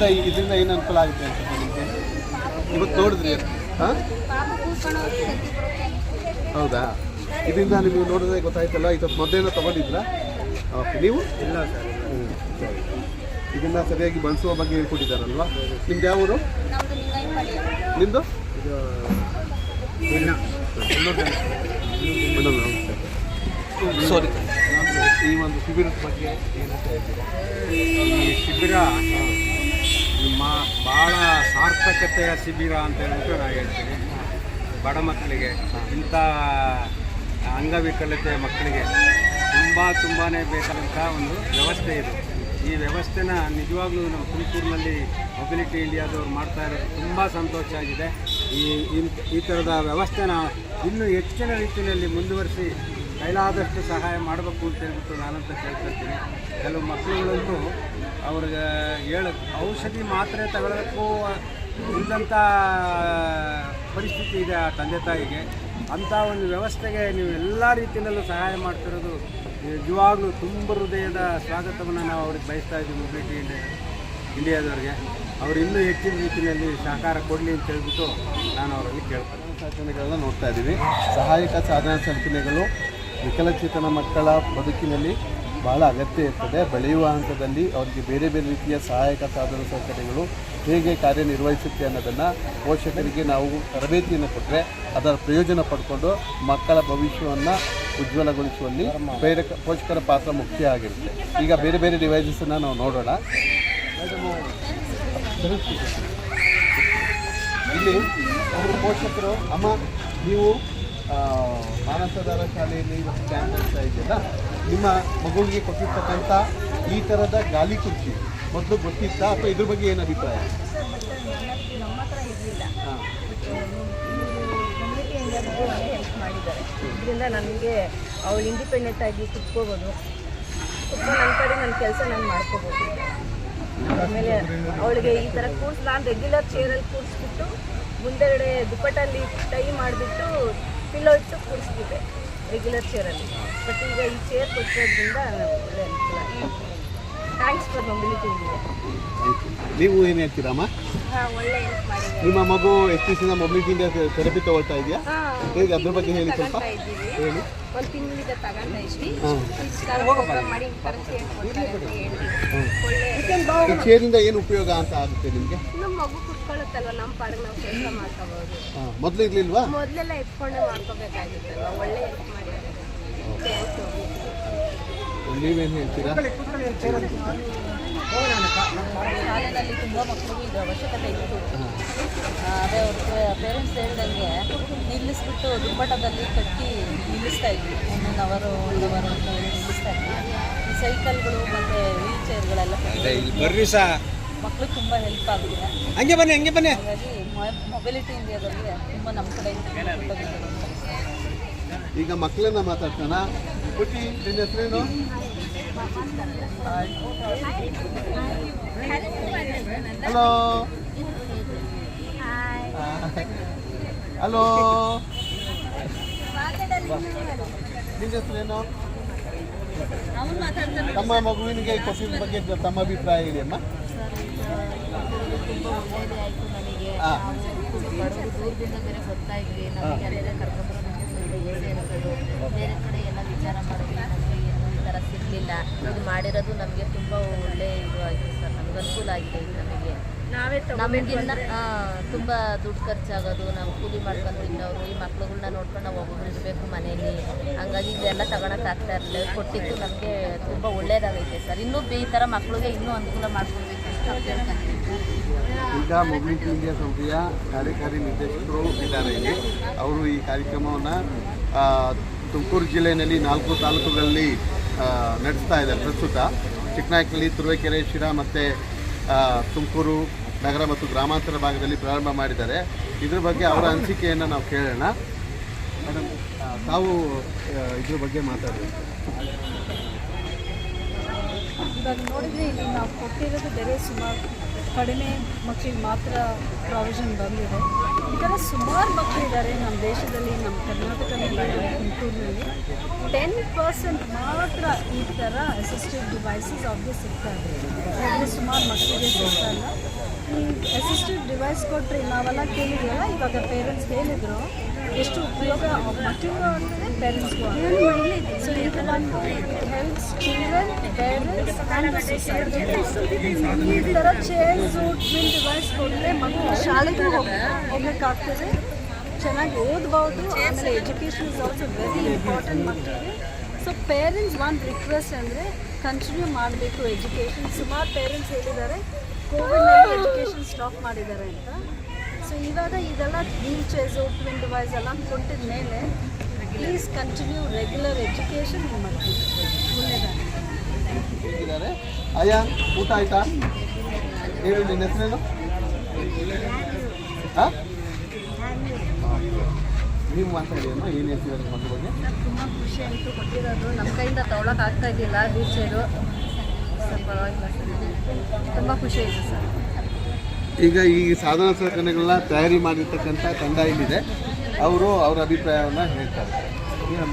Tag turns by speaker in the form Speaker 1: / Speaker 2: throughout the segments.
Speaker 1: ಇದರಿಂದ ಇದರಿಂದ ಏನು ಅನುಕೂಲ ಆಗುತ್ತೆ ಅಂತ ನಿಮಗೆ ಇವತ್ತು ನೋಡಿದ್ರಿ ಹಾಂ? ಹೌದಾ? ಇದರಿಂದ ನಿಮಗೆ ನೋಡಿದ್ರೆ ಗೊತ್ತಾಯ್ತಲ್ಲ ಇದು ಮೊದಲೇನೋ ತೊಗೊಂಡಿದ್ರಾ? ಓಕೆ ನೀವು?
Speaker 2: ಇಲ್ಲ ಸರ್
Speaker 1: ಹ್ಮ್, ಸರಿ. ಇದನ್ನ ಸರಿಯಾಗಿ ಬಳಸುವ ಬಗ್ಗೆ ಹೇಳ್ಕೊಟ್ಟಿದ್ದಾರಲ್ವಾ? ನಿಮ್ದು ಯಾವ ಊರು?
Speaker 3: ನಮ್ದು
Speaker 1: ನಿಮ್ಮದು ಸಾರಿ. ಈ ಒಂದು ಶಿಬಿರದ ಬಗ್ಗೆ ಏನಂತ ಹೇಳ್ತೀರಾ?
Speaker 2: ಈ ಶಿಬಿರ ನಿಮ್ಮ ಭಾಳ ಸಾರ್ಥಕತೆಯ ಶಿಬಿರ ಅಂತ ಹೇಳ್ಬಿಟ್ಟು ನಾನು ಹೇಳ್ತೀನಿ. ಬಡ ಮಕ್ಕಳಿಗೆ, ಇಂಥ ಅಂಗವಿಕಲತೆ ಮಕ್ಕಳಿಗೆ ತುಂಬ ತುಂಬಾ ಬೇಕಾದಂಥ ಒಂದು ವ್ಯವಸ್ಥೆ ಇದೆ. ಈ ವ್ಯವಸ್ಥೆನ ನಿಜವಾಗ್ಲೂ ನಮ್ಮ ತುಮಕೂರಿನಲ್ಲಿ ಮೊಬಿಲಿಟಿ ಇಂಡಿಯಾದವ್ರು ಮಾಡ್ತಾ ಇರೋದು ತುಂಬ ಸಂತೋಷ ಆಗಿದೆ. ಈ ಈ ಥರದ ವ್ಯವಸ್ಥೆನ ಇನ್ನೂ ಹೆಚ್ಚಿನ ರೀತಿಯಲ್ಲಿ ಮುಂದುವರಿಸಿ ಕೈಲಾದಷ್ಟು ಸಹಾಯ ಮಾಡಬೇಕು ಅಂತ ಹೇಳ್ಬಿಟ್ಟು ನಾನಂತ ಕೇಳ್ಕೊಳ್ತೀನಿ. ಕೆಲವು ಮಕ್ಕಳುಗಳಂತೂ ಅವ್ರಿಗೆ ಹೇಳ, ಔಷಧಿ ಮಾತ್ರೆ ತಗೊಳ್ಳೋಕ್ಕೂ ಇಲ್ಲದಂಥ ಪರಿಸ್ಥಿತಿ ಇದೆ ಆ ತಂದೆ ತಾಯಿಗೆ. ಅಂಥ ಒಂದು ವ್ಯವಸ್ಥೆಗೆ ನೀವು ಎಲ್ಲ ರೀತಿಯಲ್ಲೂ ಸಹಾಯ ಮಾಡ್ತಿರೋದು ನಿಜವಾಗ್ಲೂ ತುಂಬ ಹೃದಯದ ಸ್ವಾಗತವನ್ನು ನಾವು ಅವ್ರಿಗೆ ಬಯಸ್ತಾ ಇದ್ದೀವಿ ಮೊಬಿಲಿಟಿ ಇಂಡಿಯಾ ಇಂಡಿಯಾದವ್ರಿಗೆ. ಅವರು ಇನ್ನೂ ಹೆಚ್ಚಿನ ರೀತಿಯಲ್ಲಿ ಸಹಕಾರ ಕೊಡಲಿ ಅಂತ ಹೇಳ್ಬಿಟ್ಟು ನಾನು ಅವರಲ್ಲಿ ಕೇಳ್ತೇನೆ
Speaker 1: ಸಾಧನೆಗಳನ್ನ ನೋಡ್ತಾ ಇದ್ದೀವಿ. ಸಹಾಯಕ ಸಾಧನ ಸಲಕರಣೆಗಳು ವಿಕಲಚೇತನ ಮಕ್ಕಳ ಬದುಕಿನಲ್ಲಿ ಬಹಳ ಅಗತ್ಯ ಇರ್ತದೆ. ಬೆಳೆಯುವ ಹಂತದಲ್ಲಿ ಅವರಿಗೆ ಬೇರೆ ಬೇರೆ ರೀತಿಯ ಸಹಾಯಕ ಸಾಧನ ಸೌಕರ್ಯಗಳು ಹೇಗೆ ಕಾರ್ಯನಿರ್ವಹಿಸುತ್ತೆ ಅನ್ನೋದನ್ನು ಪೋಷಕರಿಗೆ ನಾವು ತರಬೇತಿಯನ್ನು ಕೊಟ್ಟರೆ ಅದರ ಪ್ರಯೋಜನ ಪಡ್ಕೊಂಡು ಮಕ್ಕಳ ಭವಿಷ್ಯವನ್ನು ಉಜ್ವಲಗೊಳಿಸುವಲ್ಲಿ ಪ್ರೇರಕ ಪೋಷಕರ ಪಾತ್ರ ಮುಖ್ಯ ಆಗಿರುತ್ತೆ. ಈಗ ಬೇರೆ ಬೇರೆ ಡಿವೈಸಸನ್ನು ನಾವು ನೋಡೋಣ. ಇಲ್ಲಿ ಪೋಷಕರು, ಅಮ್ಮ, ನೀವು ಮಾನಸದಾರ ಶಾಲೆಯಲ್ಲಿ ಕ್ಯಾಂಪ್ ನಡೆಸ್ತಾ ಇದೆಯಲ್ಲ ನಿಮ್ಮ ಮಗುವಿಗೆ ಕೊಟ್ಟಿರ್ತಕ್ಕಂಥ ಈ ಥರದ ಗಾಲಿ ಕುರ್ಚಿ, ಮೊದಲು ಗೊತ್ತಿತ್ತಾ ಅಥವಾ ಇದ್ರ ಬಗ್ಗೆ ಏನು ಅಭಿಪ್ರಾಯ?
Speaker 4: ಹೆಲ್ಪ್ ಮಾಡಿದ್ದಾರೆ ಇದರಿಂದ ನನಗೆ ಅವಳು ಇಂಡಿಪೆಂಡೆಂಟ್ ಆಗಿ ಕುತ್ಕೋಬೋದು. ಕುತ್ಕೊಂಡು ನನ್ನ ಕಡೆ ನನ್ನ ಕೆಲಸ ನಾನು ಮಾಡ್ಕೋಬೋದು. ಆಮೇಲೆ ಅವಳಿಗೆ ಈ ಥರ ಕೂರ್ಸ್ ನಾನು ರೆಗ್ಯುಲರ್ ಚೇರಲ್ಲಿ ಕೂರಿಸ್ಬಿಟ್ಟು, ಮುಂದೆಗಡೆ ದುಪ್ಪಟ್ಟಲ್ಲಿ ಟೈ ಮಾಡಿಬಿಟ್ಟು ಪಿಲ್ಲೋ ಇಟ್ಟು ಕೂರಿಸ್ತಿದ್ದೆ ರೆಗ್ಯುಲರ್ ಚೇರಲ್ಲಿ ಬಟ್ ಈಗ ಈ ಚೇರ್ ಕೊಟ್ಟಿರೋದ್ರಿಂದ ಒಳ್ಳೆ ಅನುಕೂಲ ಥ್ಯಾಂಕ್ಸ್ ಫಾರ್ ಮೊಬಿಲಿಟಿ ಇಂಡಿಯಾ
Speaker 1: ನೀವು ಏನು ಹೇಳ್ತೀರಮ್ಮ
Speaker 4: ಹಾಂ ಒಳ್ಳೆ ಹೆಲ್ಪ್
Speaker 1: ನಿಮ್ಮ ಮಗು ಎಷ್ಟು ದಿವಸದಿಂದ ಮೊಬಿಲಿಟಿ ಇಂಡಿಯಾ ಥೆರಪಿ ತಗೊಳ್ತಾ ಇದೆಯಾ? ಹೇಗೆ ಅದ್ರ ಬಗ್ಗೆ ಹೇಳಿ ಸ್ವಲ್ಪ. ಹೇಳಿ.
Speaker 4: ಒಂದು ತಿಂಗಳಿಂದ ಇದ್ವಿ. ಮಾಡಿ
Speaker 1: ಈ ಚೇರಿಂದ ಏನು ಉಪಯೋಗ ಅಂತ ಆಗುತ್ತೆ ನಿಮಗೆ?
Speaker 4: ನಮ್ಮ ಮಗು ಕುತ್ಕೊಳ್ಳುತ್ತಲ್ವ ನಮ್ಮ ಪಾಡಿಗೆ ನಾವು ಕೆಲಸ ಮಾಡ್ಕೋಬಹುದು
Speaker 1: ಹಾಂ ಮೊದಲು ಇರಲಿಲ್ವಾ?
Speaker 4: ಮೊದಲೆಲ್ಲ ಎತ್ಕೊಂಡೆ ಮಾಡ್ಕೋಬೇಕಾಗಿತ್ತಲ್ವ ಒಳ್ಳೆ ಹೆಲ್ಪ್ ಮಾಡಿದ್ದಾರೆ.
Speaker 1: ನೀವೇನು ಹೇಳ್ತೀರಾ?
Speaker 5: ಶಾಲೆಯಲ್ಲಿ ತುಂಬ ಮಕ್ಕಳಿಗೂ ಇದು ಅವಶ್ಯಕತೆ ಇತ್ತು. ಅದೇ ಅವ್ರ ಪೇರೆಂಟ್ಸ್ ಹೇಳ್ದಂಗೆ ನಿಲ್ಲಿಸ್ಬಿಟ್ಟು ದುಪ್ಪಟದಲ್ಲಿ ಕಟ್ಟಿ ನಿಲ್ಲಿಸ್ತಾ ಇದ್ವಿ. ಒಂದೊಂದು ಅವರು ಒಂದು ಅವರು ಅಂತ ಹೇಳಿ ನಿಲ್ಲಿಸ್ತಾ ಇದ್ವಿ. ಈ ಸೈಕಲ್ಗಳು ಮತ್ತು ವೀಲ್ ಚೇರ್ಗಳೆಲ್ಲ ಮಕ್ಳಿಗೆ ತುಂಬ ಹೆಲ್ಪ್ ಆಗುತ್ತೆ
Speaker 2: ಹಂಗೆ ಬನ್ನಿ ಹಂಗೆ ಬನ್ನಿ.
Speaker 5: ಹಾಗಾಗಿ ಮೊಬಿಲಿಟಿ ಇಂಡಿಯಾದಲ್ಲಿ ತುಂಬ ನಮ್ಮ ಕಡೆಯಿಂದ
Speaker 1: ಈಗ ಮಕ್ಕಳನ್ನ ಮಾತಾಡ್ತಾನ ಪುಟಿ ನಿನ್ನ ಹೆಸರೇನು ಹಲೋ ಹಲೋ ನಿನ್ನ ಹೆಸರೇನು ತಮ್ಮ ಮಗುವಿನಿಗೆ ಕೊಟ್ಟಿದ ಬಗ್ಗೆ ತಮ್ಮ ಅಭಿಪ್ರಾಯ ಹೇಳಿ ಅಮ್ಮ
Speaker 6: ತುಂಬ ಒಳ್ಳೆಯದೇ ಆಯಿತು ನನಗೆ
Speaker 1: ಹಾ.
Speaker 6: ಬಡವರು ದೂರದಿಂದ ಬೇರೆ ಬರ್ತಾ ಇದ್ವಿ ನಮಗೆ ಅಲ್ಲೆಲ್ಲ ಕರ್ಕೊಂಡ್ರೆ ಬೇರೆ ಕಡೆ ಎಲ್ಲ ವಿಚಾರ ಮಾಡೋದು ನಮಗೆ ಈ ಥರ ಸಿಗಲಿಲ್ಲ. ಇದು ಮಾಡಿರೋದು ನಮಗೆ ತುಂಬ ಒಳ್ಳೆ ಇದು ಆಯಿತು ಸರ್. ನಮ್ಗೆ ಅನುಕೂಲ ಆಗಿದೆ ಇದು ನಮಗೆ.
Speaker 4: ನಾವೇ
Speaker 6: ನಮಗಿನ್ನ ತುಂಬ ದುಡ್ಡು ಖರ್ಚಾಗೋದು ನಾವು ಕೂಲಿ ಮಾಡ್ಕೊಂಡು ತಿನ್ನೋರು ಈ ಮಕ್ಳುಗಳ್ನ ನೋಡ್ಕೊಂಡು ನಾವು ಒಬ್ಬೊಬ್ರು ಇರಬೇಕು ಮನೇಲಿ. ಹಂಗಾಗಿ ಇದೆಲ್ಲ ತಗೊಳಕ್ಕಾಗ್ತಾ ಇರಲಿಲ್ಲ ಕೊಟ್ಟಿದ್ದು ನಮಗೆ ತುಂಬ ಒಳ್ಳೇದಾಗೈತೆ ಸರ್. ಇನ್ನೂ ಈ ಥರ ಮಕ್ಳಿಗೆ ಇನ್ನೂ ಅನುಕೂಲ ಕೇಳ್ಕೊಂತೀವಿ
Speaker 1: ಈಗ ಮೊಬೈಲ್ ಇಂಡಿಯಾ ಸಂಸ್ಥೆಯ ಕಾರ್ಯಕಾರಿ ನಿರ್ದೇಶಕರು ಇದ್ದಾರೆ ಇಲ್ಲಿ. ಅವರು ಈ ಕಾರ್ಯಕ್ರಮವನ್ನು ತುಮಕೂರು ಜಿಲ್ಲೆಯಲ್ಲಿ ನಾಲ್ಕು ತಾಲೂಕುಗಳಲ್ಲಿ ನಡೆಸ್ತಾ ಇದ್ದಾರೆ. ಪ್ರಸ್ತುತ ಚಿಕ್ಕನಾಯಕಲ್ಲಿ ತುರುವೇಕೆರೆ, ಶಿರಾ ಮತ್ತು ತುಮಕೂರು ನಗರ ಮತ್ತು ಗ್ರಾಮಾಂತರ ಭಾಗದಲ್ಲಿ ಪ್ರಾರಂಭ ಮಾಡಿದ್ದಾರೆ. ಇದ್ರ ಬಗ್ಗೆ ಅವರ ಅನಿಸಿಕೆಯನ್ನು ನಾವು ಕೇಳೋಣ. ಮೇಡಮ್ ತಾವು ಇದ್ರ ಬಗ್ಗೆ ಮಾತಾಡಬೇಕು.
Speaker 7: ಇವಾಗ ನೋಡಿದ್ರೆ ಇಲ್ಲಿ ನಾವು ಕೊಟ್ಟಿರೋದು ಬೇರೆ ಸುಮಾರು ಕಡಿಮೆ ಮಕ್ಕಳಿಗೆ ಮಾತ್ರ ಪ್ರಾವಿಷನ್ ಬಂದಿದೆ. ಈ ಥರ ಸುಮಾರು ಮಕ್ಕಳಿದ್ದಾರೆ ನಮ್ಮ ದೇಶದಲ್ಲಿ, ನಮ್ಮ ಕರ್ನಾಟಕದಲ್ಲಿ ತುಮಕೂರಿನಲ್ಲಿ ಟೆನ್ ಪರ್ಸೆಂಟ್ ಮಾತ್ರ ಈ ಥರ ಅಸಿಸ್ಟೆಡ್ ಡಿವೈಸಸ್ ಅವ್ರಿಗೆ ಸಿಗ್ತಾ ಇದೆ. ಸುಮಾರು ಮಕ್ಕಳಿಗೆ ಸಿಗ್ತಾ ಇಲ್ಲ. ಈ ಅಸಿಸ್ಟೆಡ್ ಡಿವೈಸ್ ಕೊಟ್ಟರೆ ನಾವೆಲ್ಲ ಕೇಳಿದ್ವಲ್ಲ, ಇವಾಗ ಪೇರೆಂಟ್ಸ್ ಹೇಳಿದ್ರು ಎಷ್ಟು ಉಪಯೋಗ ಮಕ್ಕಳಿಗೂ ಆಗ್ತದೆ ಪೇರೆಂಟ್ಸ್ಗೂ ಆಗ್ತದೆ so helps children parents and society ಈ ಥರ ಚೇರ್ಸು ಟ್ವಿನ್ ಡಿವೈಸ್ ಕೊಟ್ಟರೆ ಮಕ್ಕಳು ಶಾಲೆಗೂ ಹೋಗ್ಬೇಕಾಗ್ತದೆ. ಚೆನ್ನಾಗಿ ಓದ್ಬೋದು. ಆಮೇಲೆ education is also very important ಮಕ್ಕಳಿಗೆ. ಸೊ ಪೇರೆಂಟ್ಸ್ ಒಂದು ರಿಕ್ವೆಸ್ಟ್ ಅಂದರೆ ಕಂಟಿನ್ಯೂ ಮಾಡಬೇಕು ಎಜುಕೇಷನ್ ಸುಮಾರು ಪೇರೆಂಟ್ಸ್ ಹೇಳಿದ್ದಾರೆ ಕೋವಿಡ್ನಲ್ಲಿ ಎಜುಕೇಷನ್ ಸ್ಟಾಪ್ ಮಾಡಿದ್ದಾರೆ ಅಂತ. ಇವಾಗ ಇದೆಲ್ಲ ವೀಲ್ ಚೇರ್ಸು ಟ್ವಿನ್ ವೈಸ್ ಎಲ್ಲ ಕೊಟ್ಟಿದ ಮೇಲೆ ಪ್ಲೀಸ್ ಕಂಟಿನ್ಯೂ ರೆಗ್ಯುಲರ್ ಎಜುಕೇಷನ್ ನಿಮ್ಮ ಮಕ್ಕಳಿಗೆ ಒಳ್ಳೆಯದಾಗಿ
Speaker 1: ಅಯ್ಯ ಊಟ ಆಯ್ತಾ? ಹೇಳಿ ನಿನ್ನ ಹೆಸರೇನು? ನೀವು ಮಾತಾಡಿದ್ರು ಏನು ಹೇಳ್ತೀರ ನಿಮ್ಮ ಮಕ್ಕಳ ಬಗ್ಗೆ?
Speaker 6: ತುಂಬ ಖುಷಿ ಆಯಿತು ಕೊಟ್ಟಿರೋದು ನಮ್ಮ ಕೈಯಿಂದ ತೊಗೊಳಕ್ಕೆ ಆಗ್ತಾ ಇದ್ದಿಲ್ಲ ವೀಲ್ ಚೇರು ಸ್ವಲ್ಪ ಪರವಾಗಿಲ್ಲ ಸರ್. ತುಂಬ ಖುಷಿ ಆಯಿತು ಸರ್.
Speaker 1: ಈಗ ಈ ಸಾಧನ ಸಲಕರಣೆಗಳನ್ನ ತಯಾರಿ ಮಾಡಿರ್ತಕ್ಕಂಥ ತಂಡ ಇಲ್ಲಿದೆ. ಅವರು ಅವರ ಅಭಿಪ್ರಾಯವನ್ನು ಹೇಳ್ತಾರೆ. ಏನು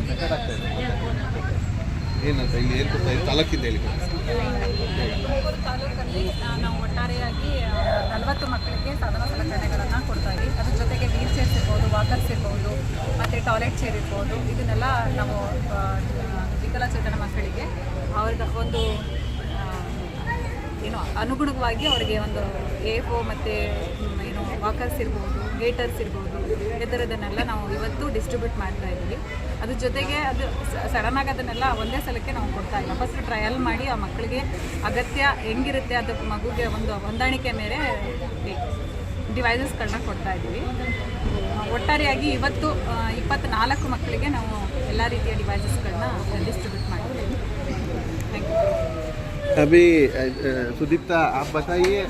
Speaker 1: ಇದೆ. ಏನಂತ ಇಲ್ಲಿ ಏನು ಗೊತ್ತಾಯ್ತು ಇದು ತಾಲೂಕಿಂದ ಹೇಳಿ
Speaker 8: ನಾವು ಒಟ್ಟಾರೆಯಾಗಿ ನಲವತ್ತು ಮಕ್ಕಳಿಗೆ ಸಾಧನ ಸಲಕರಣೆಗಳನ್ನು ಕೊಡ್ತಾ ಇದ್ದೀವಿ ಅದ್ರ ಜೊತೆಗೆ ವೀಲ್ ಚೇರ್ಸ್ ಇರ್ಬೋದು, ವಾಕರ್ಸ್ ಇರ್ಬೋದು, ಮತ್ತು ಟಾಯ್ಲೆಟ್ ಚೇರ್ ಇರ್ಬೋದು. ಇದನ್ನೆಲ್ಲ ನಾವು ವಿಕಲಚೇತನ ಮಕ್ಕಳಿಗೆ ಅವ್ರಿಗೆ ಒಂದು ಏನು ಅನುಗುಣವಾಗಿ ಅವರಿಗೆ ಒಂದು ಎ ಫೋ ಮತ್ತು ಏನು ವಾಕರ್ಸ್ ಇರ್ಬೋದು ಗೇಟರ್ಸ್ ಇರ್ಬೋದು ಈ ಥರದನ್ನೆಲ್ಲ ನಾವು ಇವತ್ತು ಡಿಸ್ಟ್ರಿಬ್ಯೂಟ್ ಮಾಡ್ತಾ ಇದ್ದೀವಿ. ಅದ್ರ ಜೊತೆಗೆ ಅದು ಸಡನ್ನಾಗಿ ಅದನ್ನೆಲ್ಲ ಒಂದೇ ಸಲಕ್ಕೆ ನಾವು ಕೊಡ್ತಾ ಇಲ್ಲ. ಫಸ್ಟ್ ಟ್ರಯಲ್ ಮಾಡಿ ಆ ಮಕ್ಕಳಿಗೆ ಅಗತ್ಯ ಹೆಂಗಿರುತ್ತೆ ಅದು ಮಗುಗೆ ಒಂದು ಹೊಂದಾಣಿಕೆ ಮೇಲೆ ಡಿವೈಸಸ್ಗಳನ್ನ ಕೊಡ್ತಾ ಇದ್ದೀವಿ. ಒಟ್ಟಾರೆಯಾಗಿ ಇವತ್ತು ಇಪ್ಪತ್ತ್ನಾಲ್ಕು ಮಕ್ಕಳಿಗೆ ನಾವು ಎಲ್ಲ ರೀತಿಯ ಡಿವೈಸಸ್ಗಳನ್ನ ಡಿಸ್ಟ್ರಿಬ್ಯೂಟ್
Speaker 1: अभी सुदीप्ता, आप बताइए,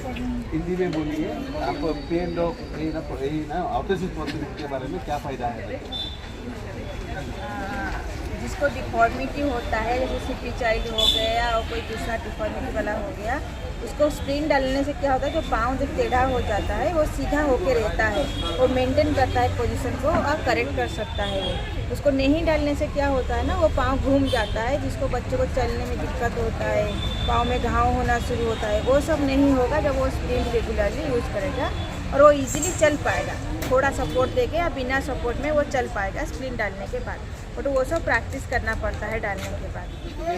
Speaker 1: हिंदी में बोलिए आप पेन डॉग यही ना यही ना ऑटोसिस के बारे में क्या फ़ायदा है?
Speaker 4: जिसको डिफॉर्मिटी होता है, जैसे सिटी चाइल्ड हो गया और कोई दूसरा डिफॉर्मिटी वाला हो गया, उसको स्प्रिंग डालने से क्या होता है, जो पाँव जब टेढ़ा हो जाता है, वो सीधा होके रहता है वो मेंटेन करता है पोजीशन को और करेक्ट कर सकता है उसको नहीं डालने से क्या होता है ना, वो पाँव घूम जाता है, जिसको बच्चे को चलने में दिक्कत होता है, पाँव में घाव होना शुरू होता है, वो सब नहीं होगा जब वो स्प्रिंग रेगुलरली यूज़ करेगा। और वो इजीली चल पाएगा थोड़ा सपोर्ट देके या बिना सपोर्ट में वो चल पाएगा स्प्रिंग डालने के बाद बट वो सब प्रैक्टिस करना पड़ता है डालने के बाद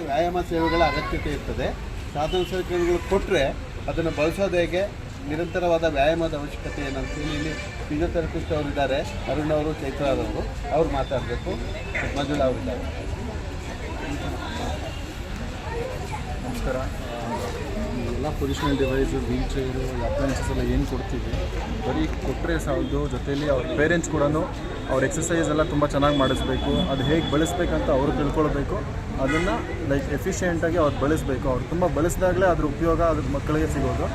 Speaker 1: ವ್ಯಾಯಾಮ ಸೇವೆಗಳ ಅಗತ್ಯತೆ ಇರ್ತದೆ ಸಾಧನ ಸಲಕರಣೆಗಳು ಕೊಟ್ಟರೆ ಅದನ್ನು ಬಳಸೋದು ಹೇಗೆ ನಿರಂತರವಾದ ವ್ಯಾಯಾಮದ ಅವಶ್ಯಕತೆ ಏನಂತೇಳಿ ಇಲ್ಲಿ ಫಿಸಿಯೋಥೆರಪಿಸ್ಟ್ ಅವರು ಇದ್ದಾರೆ ಅರುಣ್ ಅವರು ಚೈತ್ರಾದವರು ಅವ್ರು ಮಾತಾಡಬೇಕು ಮಂಜುಳಾ ಅವರಿದ್ದಾರೆ
Speaker 9: ನಮಸ್ಕಾರ ಈ ಎಲ್ಲ positional device wheelchair appliances ಎಲ್ಲ ಏನು ಕೊಡ್ತೀವಿ, ಬರೀ ಕೊಟ್ಟರೆ ಸಾಲದು ಜೊತೆಯಲ್ಲಿ ಅವ್ರ ಪೇರೆಂಟ್ಸ್ ಕೂಡ ಅವ್ರ ಎಕ್ಸಸೈಸ್ ಎಲ್ಲ ತುಂಬ ಚೆನ್ನಾಗಿ ಮಾಡಿಸ್ಬೇಕು. ಅದು ಹೇಗೆ ಬಳಸ್ಬೇಕಂತ ಅವರು ತಿಳ್ಕೊಳ್ಬೇಕು. ಅದನ್ನು ಲೈಕ್ ಎಫಿಷಿಯೆಂಟಾಗಿ ಅವ್ರು ಬಳಸಬೇಕು. ಅವ್ರು ತುಂಬ ಬಳಸಿದಾಗಲೇ ಅದ್ರ ಉಪಯೋಗ ಅದ್ರ ಮಕ್ಕಳಿಗೆ ಸಿಗೋದು.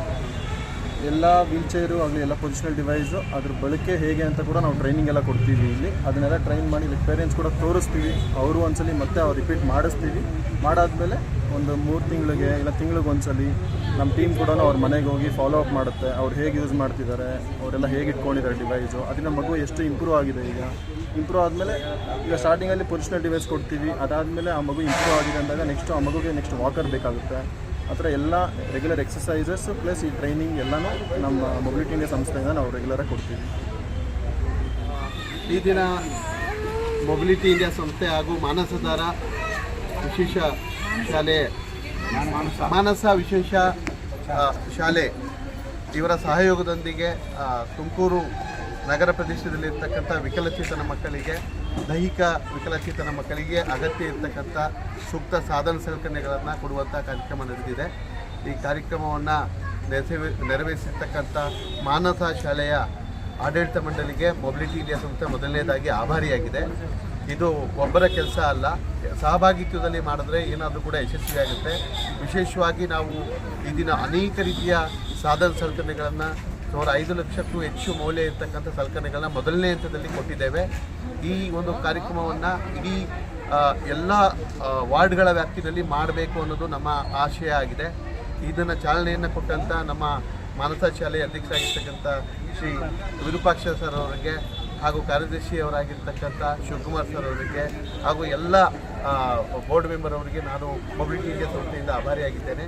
Speaker 9: ಎಲ್ಲ ವೀಲ್ ಚೇರು ಆಗಲಿ, ಎಲ್ಲ ಪೊಸಿಷನಲ್ ಡಿವೈಸು ಅದ್ರ ಬಳಕೆ ಹೇಗೆ ಅಂತ ಕೂಡ ನಾವು ಟ್ರೈನಿಂಗ್ ಎಲ್ಲ ಕೊಡ್ತೀವಿ ಇಲ್ಲಿ. ಅದನ್ನೆಲ್ಲ ಟ್ರೈನ್ ಮಾಡಿ ಇಲ್ಲಿ ಪೇರೆಂಟ್ಸ್ ಕೂಡ ತೋರಿಸ್ತೀವಿ. ಅವರು ಒಂದ್ಸಲಿ ಮತ್ತೆ ಅವ್ರು ರಿಪೀಟ್ ಮಾಡಿಸ್ತೀವಿ. ಮಾಡಾದ್ಮೇಲೆ ಒಂದು ಮೂರು ತಿಂಗಳಿಗೆ ಇಲ್ಲ ತಿಂಗಳಿಗೆ ಒಂದ್ಸಲಿ ನಮ್ಮ ಟೀಮ್ ಕೂಡ ಅವ್ರ ಮನೆಗೆ ಹೋಗಿ ಫಾಲೋ ಅಪ್ ಮಾಡುತ್ತೆ. ಅವ್ರು ಹೇಗೆ ಯೂಸ್ ಮಾಡ್ತಿದ್ದಾರೆ ಅವರೆಲ್ಲ ಹೇಗೆ ಇಟ್ಕೊಂಡಿದ್ದಾರೆ ಡಿವೈಸು ಅದರಿಂದ ಮಗು ಎಷ್ಟು ಇಂಪ್ರೂವ್ ಆಗಿದೆ ಈಗ. ಇಂಪ್ರೂವ್ ಆದಮೇಲೆ ಈಗ ಸ್ಟಾರ್ಟಿಂಗಲ್ಲಿ ಪೊಸಿಷನಲ್ ಡಿವೈಸ್ ಕೊಡ್ತೀವಿ. ಅದಾದಮೇಲೆ ಆ ಮಗು ಇಂಪ್ರೂವ್ ಆಗಿದೆ ಅಂದಾಗ ನೆಕ್ಸ್ಟ್ ಆ ಮಗುಗೆ ನೆಕ್ಸ್ಟ್ ವಾಕರ್ ಬೇಕಾಗುತ್ತೆ. ಆ ಥರ ಎಲ್ಲ ರೆಗ್ಯುಲರ್ ಎಕ್ಸಸೈಸಸ್ ಪ್ಲಸ್ ಈ ಟ್ರೈನಿಂಗ್ ಎಲ್ಲನೂ ನಮ್ಮ ಮೊಬಿಲಿಟಿ ಇಂಡಿಯಾ ಸಂಸ್ಥೆಯಿಂದ ನಾವು ರೆಗ್ಯುಲರಾಗಿ ಕೊಡ್ತೀವಿ.
Speaker 1: ಈ ದಿನ ಮೊಬಿಲಿಟಿ ಇಂಡಿಯಾ ಸಂಸ್ಥೆ ಹಾಗೂ ಮಾನಸಧಾರ ವಿಶೇಷ ಶಾಲೆ ಮಾನಸ ವಿಶೇಷ ಶಾಲೆ ಇವರ ಸಹಯೋಗದೊಂದಿಗೆ ತುಮಕೂರು ನಗರ ಪ್ರದೇಶದಲ್ಲಿರ್ತಕ್ಕಂಥ ವಿಕಲಚೇತನ ಮಕ್ಕಳಿಗೆ, ದೈಹಿಕ ವಿಕಲಚೇತನ ಮಕ್ಕಳಿಗೆ ಅಗತ್ಯ ಇರತಕ್ಕಂಥ ಸೂಕ್ತ ಸಾಧನ ಸಲಕರಣೆಗಳನ್ನು ಕೊಡುವಂಥ ಕಾರ್ಯಕ್ರಮ ನಡೆದಿದೆ. ಈ ಕಾರ್ಯಕ್ರಮವನ್ನು ನೆರವೇ, ನೆರವೇರಿಸಿರ್ತಕ್ಕಂಥ ಮಾನಸ ಶಾಲೆಯ ಆಡಳಿತ ಮಂಡಳಿಗೆ ಮೊಬಿಲಿಟಿ ಇಂಡಿಯಾ ಸಂಸ್ಥೆ ಮೊದಲನೇದಾಗಿ ಆಭಾರಿಯಾಗಿದೆ. ಇದು ಒಬ್ಬರ ಕೆಲಸ ಅಲ್ಲ. ಸಹಭಾಗಿತ್ವದಲ್ಲಿ ಮಾಡಿದ್ರೆ ಏನಾದರೂ ಕೂಡ ಯಶಸ್ವಿಯಾಗುತ್ತೆ ವಿಶೇಷವಾಗಿ ನಾವು ಈ ದಿನ ಅನೇಕ ರೀತಿಯ ಸಾಧನ ಸಲಕರಣೆಗಳನ್ನು ಸುಮಾರು ಐದು ಲಕ್ಷಕ್ಕೂ ಹೆಚ್ಚು ಮೌಲ್ಯ ಇರ್ತಕ್ಕಂಥ ಸಲಕರಣೆಗಳನ್ನ ಮೊದಲನೇ ಹಂತದಲ್ಲಿ ಕೊಟ್ಟಿದ್ದೇವೆ. ಈ ಒಂದು ಕಾರ್ಯಕ್ರಮವನ್ನು ಇಡೀ ಎಲ್ಲ ವಾರ್ಡ್ಗಳ ವ್ಯಾಪ್ತಿನಲ್ಲಿ ಮಾಡಬೇಕು ಅನ್ನೋದು ನಮ್ಮ ಆಶಯ ಆಗಿದೆ. ಇದನ್ನು ಚಾಲನೆಯನ್ನು ಕೊಟ್ಟಂಥ ನಮ್ಮ ಮಾನಸ ಶಾಲೆಯ ಅಧ್ಯಕ್ಷ ಆಗಿರ್ತಕ್ಕಂಥ ಶ್ರೀ ವಿರೂಪಾಕ್ಷ ಸರ್ ಅವರಿಗೆ ಹಾಗೂ ಕಾರ್ಯದರ್ಶಿಯವರಾಗಿರ್ತಕ್ಕಂಥ ಶಿವಕುಮಾರ್ ಸರ್ ಅವರಿಗೆ ಹಾಗೂ ಎಲ್ಲ ಬೋರ್ಡ್ ಮೆಂಬರ್ ಅವರಿಗೆ ನಾನು ಮೊಬಿಲಿಟಿ ಇಂಡಿಯಾ ಸಂಸ್ಥೆಯಿಂದ ಆಭಾರಿಯಾಗಿದ್ದೇನೆ.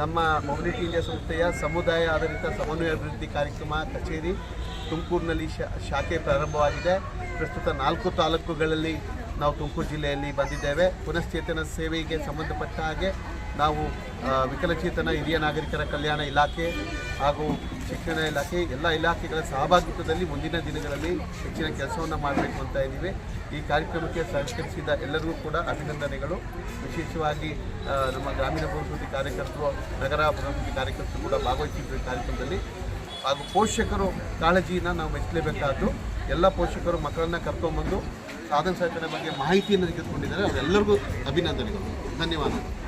Speaker 1: ನಮ್ಮ ಮೊಬಿಲಿಟಿ ಇಂಡಿಯಾ ಸಂಸ್ಥೆಯ ಸಮುದಾಯ ಆಧಾರಿತ ಸಮನ್ವಯ ಅಭಿವೃದ್ಧಿ ಕಾರ್ಯಕ್ರಮ ಕಚೇರಿ ತುಮಕೂರಿನಲ್ಲಿ ಶಾಖೆ ಪ್ರಾರಂಭವಾಗಿದೆ. ಪ್ರಸ್ತುತ ನಾಲ್ಕು ತಾಲೂಕುಗಳಲ್ಲಿ ನಾವು ತುಮಕೂರು ಜಿಲ್ಲೆಯಲ್ಲಿ ಬಂದಿದ್ದೇವೆ. ಪುನಶ್ಚೇತನ ಸೇವೆಗೆ ಸಂಬಂಧಪಟ್ಟ ಹಾಗೆ ನಾವು ವಿಕಲಚೇತನ ಹಿರಿಯ ನಾಗರಿಕರ ಕಲ್ಯಾಣ ಇಲಾಖೆ ಹಾಗೂ ಶಿಕ್ಷಣ ಇಲಾಖೆ, ಎಲ್ಲ ಇಲಾಖೆಗಳ ಸಹಭಾಗಿತ್ವದಲ್ಲಿ ಮುಂದಿನ ದಿನಗಳಲ್ಲಿ ಹೆಚ್ಚಿನ ಕೆಲಸವನ್ನು ಮಾಡಬೇಕು ಅಂತ ಇದ್ದೀವಿ. ಈ ಕಾರ್ಯಕ್ರಮಕ್ಕೆ ಸಹಕರಿಸಿದ ಎಲ್ಲರಿಗೂ ಕೂಡ ಅಭಿನಂದನೆಗಳು. ವಿಶೇಷವಾಗಿ ನಮ್ಮ ಗ್ರಾಮೀಣ ಅಭಿವೃದ್ಧಿ ಕಾರ್ಯಕರ್ತರು, ನಗರ ಅಭಿವೃದ್ಧಿ ಕಾರ್ಯಕರ್ತರು ಕೂಡ ಭಾಗವಹಿಸಿದ್ರು ಈ ಕಾರ್ಯಕ್ರಮದಲ್ಲಿ. ಹಾಗೂ ಪೋಷಕರು ಕಾಳಜಿಯನ್ನು ನಾವು ಮೆಚ್ಚಲೇಬೇಕಾದ್ದು. ಎಲ್ಲ ಪೋಷಕರು, ಮಕ್ಕಳನ್ನ ಕರ್ಕೊಂಡ್ಬಂದು ಸಾಧನ ಸಾಧನೆ ಬಗ್ಗೆ ಮಾಹಿತಿಯನ್ನು ತೆಗೆದುಕೊಂಡಿದ್ದಾರೆ. ಅವರೆಲ್ಲರಿಗೂ ಅಭಿನಂದನೆಗಳು. ಧನ್ಯವಾದಗಳು.